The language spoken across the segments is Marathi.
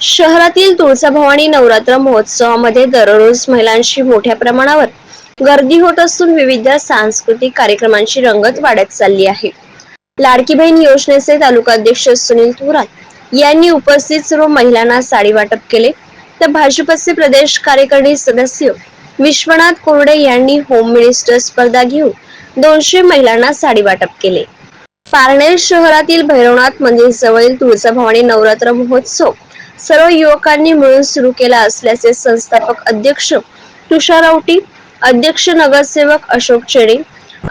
शहरातील तुळजाभवानी नवरात्र महोत्सवामध्ये दररोज महिलांची मोठ्या प्रमाणावर गर्दी होत असून विविध सांस्कृतिक कार्यक्रमांची रंगत वाढत चालली आहे. लाडकी बहीण योजनेचे तालुकाध्यक्ष सुनील थोरात यांनी उपस्थित सर्व महिलांना साडी वाटप केले. तर भाजपचे प्रदेश कार्यकारिणी सदस्य विश्वनाथ कोरडे यांनी होम मिनिस्टर स्पर्धा घेऊन दोनशे महिलांना साडी वाटप केले. पारनेर शहरातील भैरवनाथ मंदिर जवळील तुळजाभवानी नवरात्र महोत्सव. सर्व युवकांनी मिळून सुरू केला असल्याचे संस्थापक अध्यक्ष तुषार औटी अध्यक्ष नगरसेवक अशोक चेडे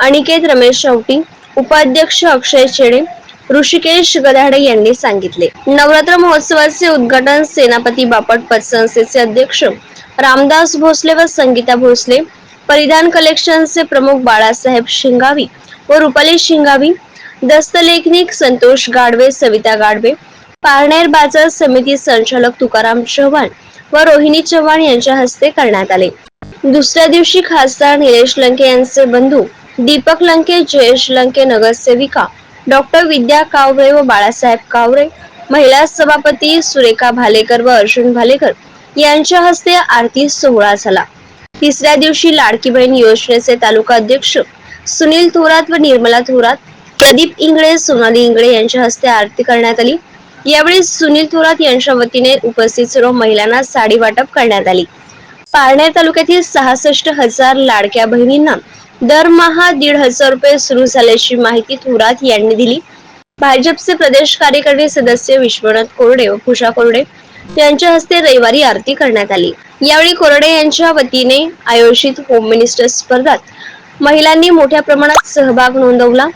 अनिकेत रमेश औटी उपाध्यक्ष अक्षय चेडे ऋषिकेश गधाडे यांनी सांगितले. नवरात्र महोत्सवाचे उद्घाटन सेनापती बापट पतसंस्थेचे अध्यक्ष रामदास भोसले व संगीता भोसले परिधान कलेक्शनचे प्रमुख बाळासाहेब शिंगावी व रुपाली शिंगावी दस्तलेखनिक संतोष गाडवे सविता गाडवे पारनेर बाजार समिती संचालक तुकाराम चव्हाण व रोहिणी चव्हाण यांच्या हस्ते करण्यात आले. दुसऱ्या दिवशी खासदार निलेश लंके यांचे बंधू दीपक लंके जयेश लंके नगरसेविका डॉक्टर विद्या कावरे व बाळासाहेब कावरे महिला सभापती सुरेखा भालेकर व अर्जुन भालेकर यांच्या हस्ते आरती सोहळा झाला. तिसऱ्या दिवशी लाडकी बहीण योजनेचे तालुका अध्यक्ष सुनील थोरात व निर्मला थोरात प्रदीप इंगळे सोनाली इंगळे यांच्या हस्ते आरती करण्यात आली. यावेळी सुनील थोरात यांच्या वतीने उपस्थित सर्व महिलांना साडी वाटप करण्यात आली. पारनेर तालुक्यातील सहासष्ट हजार लाडक्या बहिणींना दरमहा दीड हजार रुपये सुरू झाल्याची माहिती थोरात यांनी दिली. भाजपचे प्रदेश कार्यकारिणी सदस्य विश्वनाथ कोरडे व पूजा कोरडे यांच्या हस्ते रविवारी आरती करण्यात आली. यावेळी कोरडे यांच्या वतीने आयोजित होम मिनिस्टर स्पर्धात महिलांनी मोठ्या प्रमाणात सहभाग नोंदवला.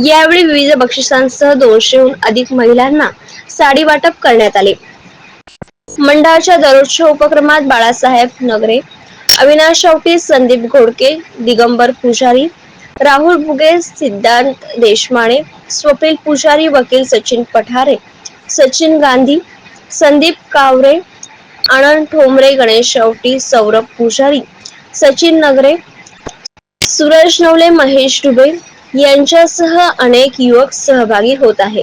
यावेळी विविध बक्षिसांसह दोनशेहून अधिक महिलांना साडी वाटप करण्यात आले. मंडळाच्या दररोजच्या उपक्रमात बाळासाहेब नगरे अविनाश शेवटी संदीप घोडके दिगंबर पुजारी राहुल बुगे सिद्धांत देशमाने स्वप्नील पुजारी वकील सचिन पठारे सचिन गांधी संदीप कावरे आनंद ठोंबरे गणेश शेवटी सौरभ पुजारी सचिन नगरे सूरज नवले महेश डुबे यांच्यासह अनेक युवक सहभागी होत आहे